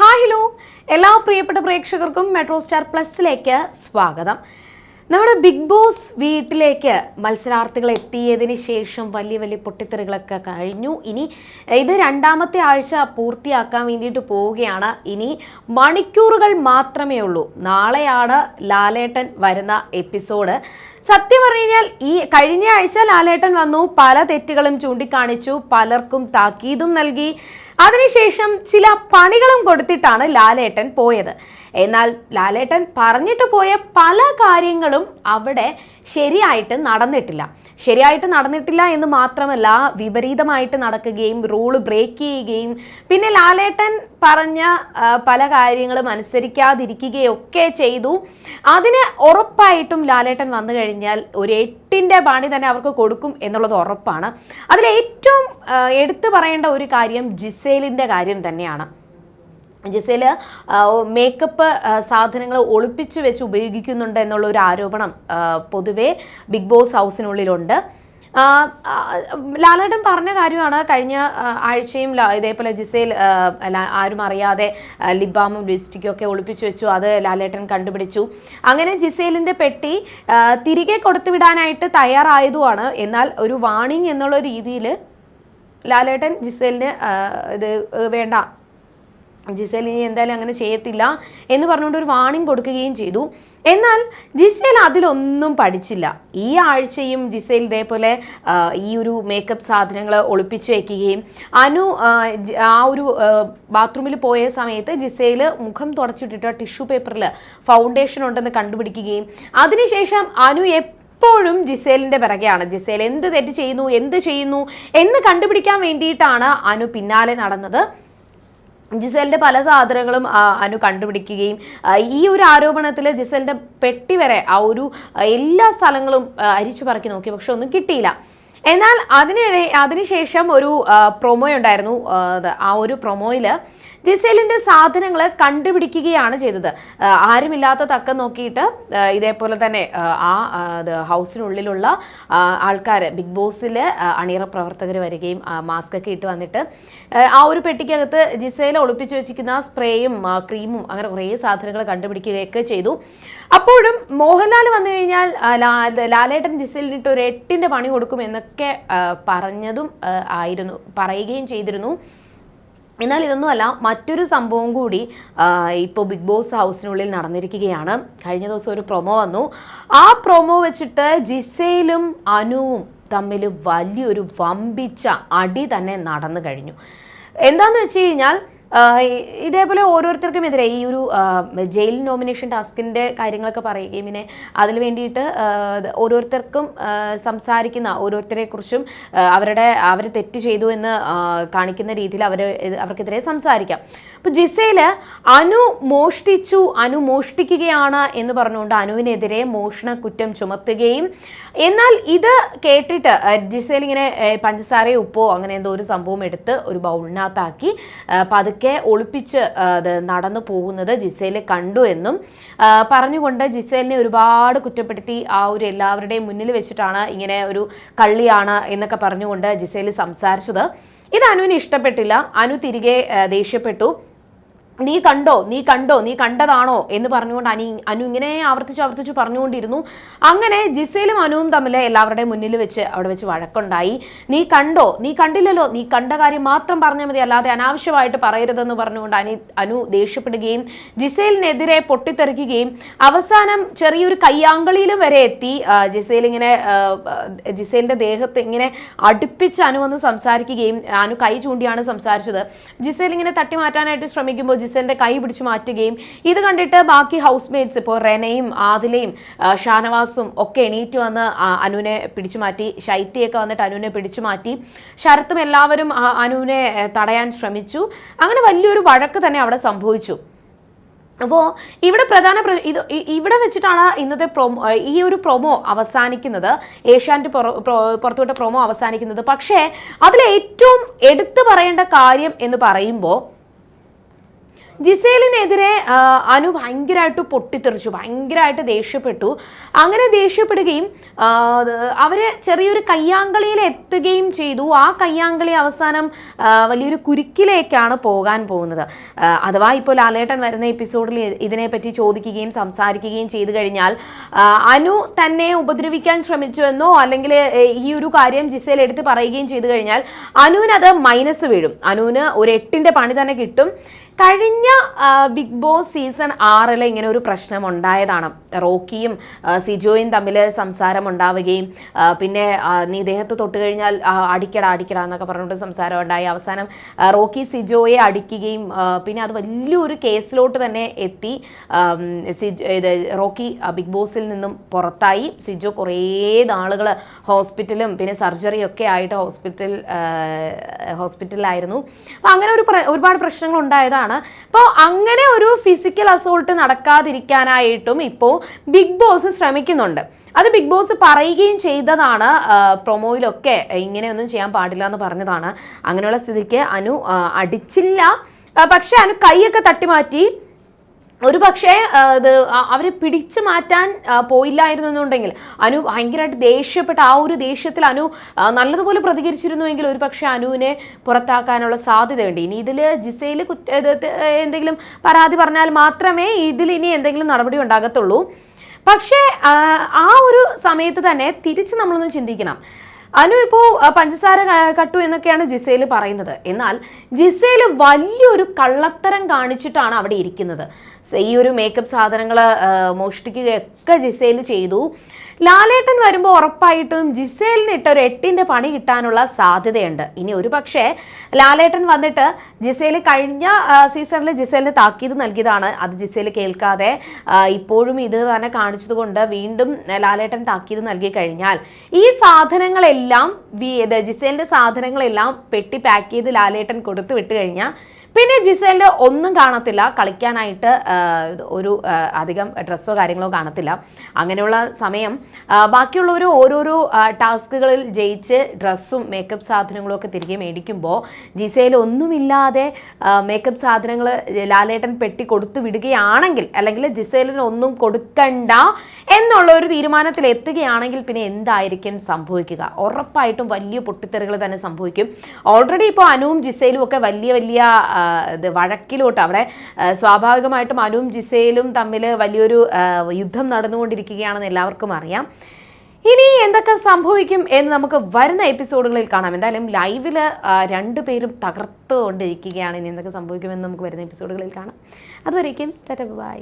Hi hello. എല്ലാ പ്രിയപ്പെട്ട പ്രേക്ഷകർക്കും മെട്രോ സ്റ്റാർ പ്ലസിലേക്ക് സ്വാഗതം. നമ്മുടെ ബിഗ് ബോസ് വീട്ടിലേക്ക് മത്സരാർത്ഥികൾ എത്തിയതിന് ശേഷം വലിയ വലിയ പൊട്ടിത്തെറികളൊക്കെ കഴിഞ്ഞു. ഇനി ഇത് രണ്ടാമത്തെ ആഴ്ച പൂർത്തിയാക്കാൻ വേണ്ടിയിട്ട് പോവുകയാണ്. ഇനി മണിക്കൂറുകൾ മാത്രമേ ഉള്ളൂ. നാളെയാണ് ലാലേട്ടൻ വരുന്ന എപ്പിസോഡ്. സത്യം പറഞ്ഞു കഴിഞ്ഞാൽ ഈ കഴിഞ്ഞ ആഴ്ച ലാലേട്ടൻ വന്നു. പല തെറ്റുകളും ചൂണ്ടിക്കാണിച്ചു. പലർക്കും താക്കീതും നൽകി. അതിനുശേഷം ചില പണികളും കൊടുത്തിട്ടാണ് ലാലേട്ടൻ പോയത്. എന്നാൽ ലാലേട്ടൻ പറഞ്ഞിട്ട് പോയ പല കാര്യങ്ങളും അവിടെ ശരിയായിട്ട് നടന്നിട്ടില്ല. ശരിയായിട്ട് നടന്നിട്ടില്ല എന്ന് മാത്രമല്ല വിപരീതമായിട്ട് നടക്കുകയും റൂൾ ബ്രേക്ക് ചെയ്യുകയും പിന്നെ ലാലേട്ടൻ പറഞ്ഞ പല കാര്യങ്ങളും അനുസരിക്കാതിരിക്കുകയൊക്കെ ചെയ്തു. അതിന് ഉറപ്പായിട്ടും ലാലേട്ടൻ വന്നു കഴിഞ്ഞാൽ ഒരു എട്ടിന്റെ പണി തന്നെ അവർക്ക് കൊടുക്കും എന്നുള്ളത് ഉറപ്പാണ്. അതിൽ ഏറ്റവും എടുത്തു പറയേണ്ട ഒരു കാര്യം ജിസേലിന്റെ കാര്യം തന്നെയാണ്. ജിസേൽ മേക്കപ്പ് സാധനങ്ങൾ ഒളിപ്പിച്ച് വെച്ച് ഉപയോഗിക്കുന്നുണ്ട് എന്നുള്ള ഒരു ആരോപണം പൊതുവേ ബിഗ് ബോസ് ഹൗസിനുള്ളിലുണ്ട്. ലാലേട്ടൻ പറഞ്ഞ കാര്യമാണ് കഴിഞ്ഞ ആഴ്ചയും ഇതേപോലെ ജിസേൽ ആരും അറിയാതെ ലിബാമും ലിപ്സ്റ്റിക്കും ഒക്കെ ഒളിപ്പിച്ചു വെച്ചു. അത് ലാലേട്ടൻ കണ്ടുപിടിച്ചു. അങ്ങനെ ജിസേലിന്റെ പെട്ടി തിരികെ കൊടുത്തുവിടാനായിട്ട് തയ്യാറായതുമാണ്. എന്നാൽ ഒരു വാണിംഗ് എന്നുള്ള രീതിയിൽ ലാലേട്ടൻ ജിസേലിന് ഇത് വേണ്ട. ജിസേൽ ഇനി എന്തായാലും അങ്ങനെ ചെയ്യത്തില്ല എന്ന് പറഞ്ഞുകൊണ്ട് ഒരു വാണിംഗ് കൊടുക്കുകയും ചെയ്തു. എന്നാൽ ജിസേൽ അതിലൊന്നും പഠിച്ചില്ല. ഈ ആഴ്ചയും ജിസേൽ ഇതേപോലെ ഈ ഒരു മേക്കപ്പ് സാധനങ്ങൾ ഒളിപ്പിച്ച് വയ്ക്കുകയും അനു ആ, ഒരു ബാത്റൂമിൽ പോയ സമയത്ത് ജിസേൽ മുഖം തുടച്ചിട്ടിട്ട് ടിഷ്യൂ പേപ്പറിൽ ഫൗണ്ടേഷൻ ഉണ്ടെന്ന് കണ്ടുപിടിക്കുകയും അതിനുശേഷം അനു എപ്പോഴും ജിസേലിന്റെ പിറകെയാണ്. ജിസേൽ എന്ത് തെറ്റ് ചെയ്യുന്നു എന്ത് ചെയ്യുന്നു എന്ന് കണ്ടുപിടിക്കാൻ വേണ്ടിയിട്ടാണ് അനു പിന്നാലെ നടന്നത്. ജിസേലിന്റെ പല സാധനങ്ങളും അനു കണ്ടുപിടിക്കുകയും ഈ ഒരു ആരോപണത്തിൽ ജിസേലിന്റെ പെട്ടി വരെ ആ ഒരു എല്ലാ സ്ഥലങ്ങളും അരിച്ചു പറക്കി നോക്കി പക്ഷെ ഒന്നും കിട്ടിയില്ല. എന്നാൽ അതിനിടെ അതിനുശേഷം ഒരു പ്രൊമോ ഉണ്ടായിരുന്നു. ആ, ഒരു പ്രൊമോയിൽ ജിസേലിന്റെ സാധനങ്ങൾ കണ്ടുപിടിക്കുകയാണ് ചെയ്തത്. ആരുമില്ലാത്ത തക്ക നോക്കിയിട്ട് ഇതേപോലെ തന്നെ ആ, ഹൗസിനുള്ളിലുള്ള ആൾക്കാർ ബിഗ് ബോസിലെ അണിയറ പ്രവർത്തകർ വരികയും മാസ്ക് ഒക്കെ ഇട്ട് വന്നിട്ട് ആ, ഒരു പെട്ടിക്കകത്ത് ജിസേൽ ഒളിപ്പിച്ചു വെച്ചിരിക്കുന്ന സ്പ്രേയും ക്രീമും അങ്ങനെ കുറേ സാധനങ്ങൾ കണ്ടുപിടിക്കുകയൊക്കെ ചെയ്തു. അപ്പോഴും മോഹൻലാൽ വന്നു കഴിഞ്ഞാൽ ലാലേട്ടൻ ജിസേലിനിട്ട് ഒരു എട്ടിന്റെ പണി കൊടുക്കും എന്നൊക്കെ പറഞ്ഞതും ആയിരുന്നു പറയുകയും ചെയ്തിരുന്നു. എന്നാൽ ഇതൊന്നുമല്ല മറ്റൊരു സംഭവം കൂടി ഇപ്പോൾ ബിഗ് ബോസ് ഹൗസിനുള്ളിൽ നടന്നിരിക്കുകയാണ്. കഴിഞ്ഞ ദിവസം ഒരു പ്രൊമോ വന്നു. ആ പ്രൊമോ വെച്ചിട്ട് ജിസയിലും അനുവും തമ്മിൽ വലിയൊരു വമ്പിച്ച അടി തന്നെ നടന്നു കഴിഞ്ഞു. എന്താന്ന് വെച്ച് കഴിഞ്ഞാൽ ഇതേപോലെ ഓരോരുത്തർക്കും എതിരെ ഈ ഒരു ജയിൽ നോമിനേഷൻ ടാസ്കിന്റെ കാര്യങ്ങളൊക്കെ പറയുകയും പിന്നെ അതിന് വേണ്ടിയിട്ട് ഓരോരുത്തർക്കും സംസാരിക്കുന്ന ഓരോരുത്തരെ കുറിച്ചും അവരുടെ അവർ തെറ്റ് ചെയ്തു എന്ന് കാണിക്കുന്ന രീതിയിൽ അവർ അവർക്കെതിരെ സംസാരിക്കാം. അപ്പോൾ ജിസയിൽ അനു മോഷ്ടിച്ചു അനു മോഷ്ടിക്കുകയാണ് എന്ന് പറഞ്ഞുകൊണ്ട് അനുവിനെതിരെ മോഷണ കുറ്റം ചുമത്തുകയും. എന്നാൽ ഇത് കേട്ടിട്ട് ജിസേൽ ഇങ്ങനെ പഞ്ചസാരയോ ഉപ്പോ അങ്ങനെ എന്തോ ഒരു സംഭവം എടുത്ത് ഒരു ബൗളിനകത്താക്കി. പതുക്കെ ഒളിപ്പിച്ച് അത് നടന്നു പോകുന്നത് ജിസേൽ കണ്ടു എന്നും പറഞ്ഞുകൊണ്ട് ജിസേലിനെ ഒരുപാട് കുറ്റപ്പെടുത്തി. ആ ഒരു എല്ലാവരുടെയും മുന്നിൽ വെച്ചിട്ടാണ് ഇങ്ങനെ ഒരു കള്ളിയാണ് എന്നൊക്കെ പറഞ്ഞുകൊണ്ട് ജിസേൽ സംസാരിച്ചത്. ഇത് അനുവിന് ഇഷ്ടപ്പെട്ടില്ല. അനു തിരികെ ദേഷ്യപ്പെട്ടു. നീ കണ്ടോ നീ കണ്ടോ നീ കണ്ടതാണോ എന്ന് പറഞ്ഞുകൊണ്ട് അനി അനു ഇങ്ങനെ ആവർത്തിച്ച് ആവർത്തിച്ച് പറഞ്ഞുകൊണ്ടിരുന്നു. അങ്ങനെ ജിസയിലും അനുവും തമ്മിൽ എല്ലാവരുടെയും മുന്നിൽ വെച്ച് അവിടെ വെച്ച് വഴക്കുണ്ടായി. നീ കണ്ടോ നീ കണ്ടില്ലല്ലോ നീ കണ്ട കാര്യം മാത്രം പറഞ്ഞാൽ മതി അല്ലാതെ അനാവശ്യമായിട്ട് പറയരുതെന്ന് പറഞ്ഞുകൊണ്ട് അനി അനു ദേഷ്യപ്പെടുകയും ജിസയിലിനെതിരെ പൊട്ടിത്തെറിക്കുകയും അവസാനം ചെറിയൊരു കയ്യാങ്കളിയിലും വരെ എത്തി. ജിസയിലിങ്ങനെ ഇങ്ങനെ ദേഹത്ത് ഇങ്ങനെ അടുപ്പിച്ച് അനു വന്ന് സംസാരിക്കുകയും അനു കൈ ചൂണ്ടിയാണ് സംസാരിച്ചത്. ജിസയിൽ ഇങ്ങനെ തട്ടി മാറ്റാനായിട്ട് ശ്രമിക്കുമ്പോൾ ജിസേലിന്റെ കൈ പിടിച്ചു മാറ്റുകയും ഇത് കണ്ടിട്ട് ബാക്കി ഹൗസ് മേറ്റ്സ് ഇപ്പോൾ റെനയും ആദിലയും ഷാനവാസും ഒക്കെ എണീറ്റ് വന്ന് അനുവിനെ പിടിച്ചു മാറ്റി ശൈത്യയൊക്കെ വന്നിട്ട് അനുവിനെ പിടിച്ചു മാറ്റി. ശരത്തും എല്ലാവരും അനുവിനെ തടയാൻ ശ്രമിച്ചു. അങ്ങനെ വലിയൊരു വഴക്ക് തന്നെ അവിടെ സംഭവിച്ചു. അപ്പോൾ ഇവിടെ പ്രധാന പ്ര- ഇത് ഇവിടെ വെച്ചിട്ടാണ് ഇന്നത്തെ പ്രൊമോ ഈ ഒരു പ്രൊമോ അവസാനിക്കുന്നത്. ഏഷ്യാനെറ്റ് പുറത്തുവിട്ട പ്രൊമോ അവസാനിക്കുന്നത്. പക്ഷേ അതിൽ ഏറ്റവും എടുത്തു പറയേണ്ട കാര്യം എന്ന് പറയുമ്പോൾ ജിസേലിനെതിരെ അനു ഭയങ്കരമായിട്ട് പൊട്ടിത്തെറിച്ചു ഭയങ്കരമായിട്ട് ദേഷ്യപ്പെട്ടു. അങ്ങനെ ദേഷ്യപ്പെടുകയും അവരെ ചെറിയൊരു കയ്യാങ്കളിയിൽ എത്തുകയും ചെയ്തു. ആ കയ്യാങ്കളി അവസാനം വലിയൊരു കുരുക്കിലേക്കാണ് പോകാൻ പോകുന്നത്. അഥവാ ഇപ്പോൾ ലാലേട്ടൻ വരുന്ന എപ്പിസോഡിൽ ഇതിനെപ്പറ്റി ചോദിക്കുകയും സംസാരിക്കുകയും ചെയ്തു കഴിഞ്ഞാൽ അനു തന്നെ ഉപദ്രവിക്കാൻ ശ്രമിച്ചുവെന്നോ അല്ലെങ്കിൽ ഈ ഒരു കാര്യം ജിസേൽ എടുത്ത് പറയുകയും ചെയ്തു കഴിഞ്ഞാൽ അനുവിനത് മൈനസ് വീഴും. അനുവിന് ഒരു എട്ടിന്റെ പണി തന്നെ കിട്ടും. കഴിഞ്ഞ ബിഗ് ബോസ് സീസൺ ആറിൽ ഇങ്ങനെ ഒരു പ്രശ്നം ഉണ്ടായതാണ്. റോക്കിയും സിജോയും തമ്മിൽ സംസാരം ഉണ്ടാവുകയും പിന്നെ നീ ദേഹത്ത് തൊട്ട് കഴിഞ്ഞാൽ അടിക്കട അടിക്കട എന്നൊക്കെ പറഞ്ഞിട്ട് സംസാരം ഉണ്ടായി. അവസാനം റോക്കി സിജോയെ അടിക്കുകയും പിന്നെ അത് വലിയൊരു കേസിലോട്ട് തന്നെ എത്തി. സിജോ ഇത് റോക്കി ബിഗ് ബോസിൽ നിന്നും പുറത്തായി. സിജോ കുറേ നാളുകൾ ഹോസ്പിറ്റലും പിന്നെ സർജറി ഒക്കെ ആയിട്ട് ഹോസ്പിറ്റൽ ഹോസ്പിറ്റലിലായിരുന്നു. അപ്പം അങ്ങനെ ഒരു ഒരുപാട് പ്രശ്നങ്ങൾ ഉണ്ടായതാണ് അപ്പോൾ അങ്ങനെ ഒരു ഫിസിക്കൽ അസോൾട്ട് നടക്കാതിരിക്കാനായിട്ടും ഇപ്പോൾ ബിഗ് ബോസ് ശ്രമിക്കുന്നുണ്ട്. അത് ബിഗ് ബോസ് പറയുകയും ചെയ്തതാണ് പ്രൊമോയിലൊക്കെ ഇങ്ങനെയൊന്നും ചെയ്യാൻ പാടില്ല എന്ന് പറഞ്ഞതാണ്. അങ്ങനെയുള്ള സ്ഥിതിക്ക് അനു അടിച്ചില്ല. പക്ഷെ അനു കൈയൊക്കെ തട്ടി മാറ്റി ഒരു പക്ഷേ ഇത് അവരെ പിടിച്ചു മാറ്റാൻ പോയില്ലായിരുന്നു എന്നുണ്ടെങ്കിൽ അനു ഭയങ്കരമായിട്ട് ദേഷ്യപ്പെട്ട ആ ഒരു ദേഷ്യത്തിൽ അനു നല്ലതുപോലെ പ്രതികരിച്ചിരുന്നുവെങ്കിൽ ഒരു പക്ഷേ അനുവിനെ പുറത്താക്കാനുള്ള സാധ്യതയുണ്ട്. ഇനി ഇതിൽ ജിസയിൽ കുറ്റ എന്തെങ്കിലും പരാതി പറഞ്ഞാൽ മാത്രമേ ഇതിൽ ഇനി എന്തെങ്കിലും നടപടി ഉണ്ടാകത്തുള്ളൂ. പക്ഷേ ആ ഒരു സമയത്ത് തന്നെ തിരിച്ച് നമ്മളൊന്ന് ചിന്തിക്കണം. അനു ഇപ്പോൾ പഞ്ചസാര കട്ടു എന്നൊക്കെയാണ് ജിസേൽ പറയുന്നത്. എന്നാൽ ജിസേൽ വലിയൊരു കള്ളത്തരം കാണിച്ചിട്ടാണ് അവിടെ ഇരിക്കുന്നത്. ഈ ഒരു മേക്കപ്പ് സാധനങ്ങൾ മോഷ്ടിക്കുകയൊക്കെ ജിസേൽ ചെയ്തു. ലാലേട്ടൻ വരുമ്പോൾ ഉറപ്പായിട്ടും ജിസേലിന് ഇട്ട ഒരു എട്ടിന്റെ പണി കിട്ടാനുള്ള സാധ്യതയുണ്ട്. ഇനി ഒരു പക്ഷേ ലാലേട്ടൻ വന്നിട്ട് ജിസേൽ കഴിഞ്ഞ സീസണിൽ ജിസേലിന് താക്കീത് നൽകിയതാണ്. അത് ജിസേൽ കേൾക്കാതെ ഇപ്പോഴും ഇത് തന്നെ കാണിച്ചതുകൊണ്ട് വീണ്ടും ലാലേട്ടൻ താക്കീത് നൽകി കഴിഞ്ഞാൽ ഈ സാധനങ്ങളെല്ലാം വി ജിസേലിന്റെ സാധനങ്ങളെല്ലാം പെട്ടി പാക്ക് ചെയ്ത് ലാലേട്ടൻ കൊടുത്തു വിട്ട് കഴിഞ്ഞാൽ പിന്നെ ജിസേലിന്റെ ഒന്നും കാണത്തില്ല. കളിക്കാനായിട്ട് ഒരു അധികം ഡ്രസ്സോ കാര്യങ്ങളോ കാണത്തില്ല. അങ്ങനെയുള്ള സമയം ബാക്കിയുള്ളവർ ഓരോരോ ടാസ്കുകളിൽ ജയിച്ച് ഡ്രസ്സും മേക്കപ്പ് സാധനങ്ങളും ഒക്കെ തിരികെ മേടിക്കുമ്പോൾ ജിസേൽ ഒന്നുമില്ലാതെ മേക്കപ്പ് സാധനങ്ങൾ ലാലേട്ടൻ പെട്ടി കൊടുത്തു വിടുകയാണെങ്കിൽ അല്ലെങ്കിൽ ജിസേലിന് ഒന്നും കൊടുക്കണ്ട എന്നുള്ള ഒരു തീരുമാനത്തിൽ എത്തുകയാണെങ്കിൽ പിന്നെ എന്തായിരിക്കും സംഭവിക്കുക? ഉറപ്പായിട്ടും വലിയ പൊട്ടിത്തെറികൾ തന്നെ സംഭവിക്കും. ഓൾറെഡി ഇപ്പോൾ അനുവും ജിസേലും ഒക്കെ വലിയ വലിയ ഇത് വഴക്കിലോട്ട്. അവിടെ സ്വാഭാവികമായിട്ടും അനുവും ജിസയിലും തമ്മിൽ വലിയൊരു യുദ്ധം നടന്നുകൊണ്ടിരിക്കുകയാണെന്ന് എല്ലാവർക്കും അറിയാം. ഇനി എന്തൊക്കെ സംഭവിക്കും എന്ന് നമുക്ക് വരുന്ന എപ്പിസോഡുകളിൽ കാണാം. എന്തായാലും ലൈവിൽ രണ്ടുപേരും തകർത്തുകൊണ്ടിരിക്കുകയാണ്. ഇനി എന്തൊക്കെ സംഭവിക്കുമെന്ന് നമുക്ക് വരുന്ന എപ്പിസോഡുകളിൽ കാണാം. അതുവരേക്കും ചറ്റ ബൈ.